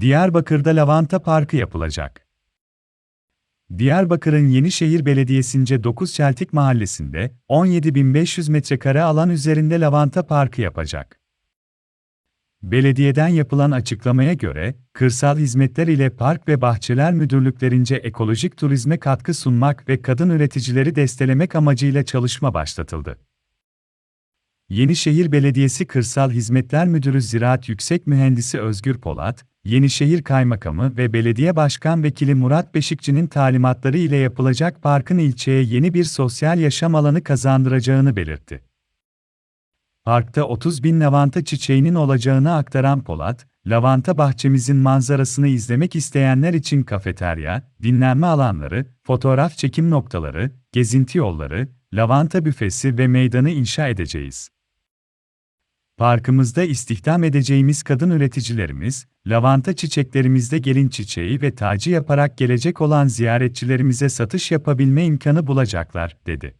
Diyarbakır'da lavanta parkı yapılacak. Diyarbakır'ın Yenişehir Belediyesi'nce 9 Çeltik Mahallesi'nde 17.500 metrekare alan üzerinde lavanta parkı yapacak. Belediyeden yapılan açıklamaya göre, Kırsal Hizmetler ile Park ve Bahçeler Müdürlüklerince ekolojik turizme katkı sunmak ve kadın üreticileri destelemek amacıyla çalışma başlatıldı. Yenişehir Belediyesi Kırsal Hizmetler Müdürü Ziraat Yüksek Mühendisi Özgür Polat, Yenişehir Kaymakamı ve Belediye Başkan Vekili Murat Beşikçi'nin talimatları ile yapılacak parkın ilçeye yeni bir sosyal yaşam alanı kazandıracağını belirtti. Parkta 30 bin lavanta çiçeğinin olacağını aktaran Polat, lavanta bahçemizin manzarasını izlemek isteyenler için kafeterya, dinlenme alanları, fotoğraf çekim noktaları, gezinti yolları, lavanta büfesi ve meydanı inşa edeceğiz. Parkımızda istihdam edeceğimiz kadın üreticilerimiz, lavanta çiçeklerimizde gelin çiçeği ve tacı yaparak gelecek olan ziyaretçilerimize satış yapabilme imkanı bulacaklar, dedi.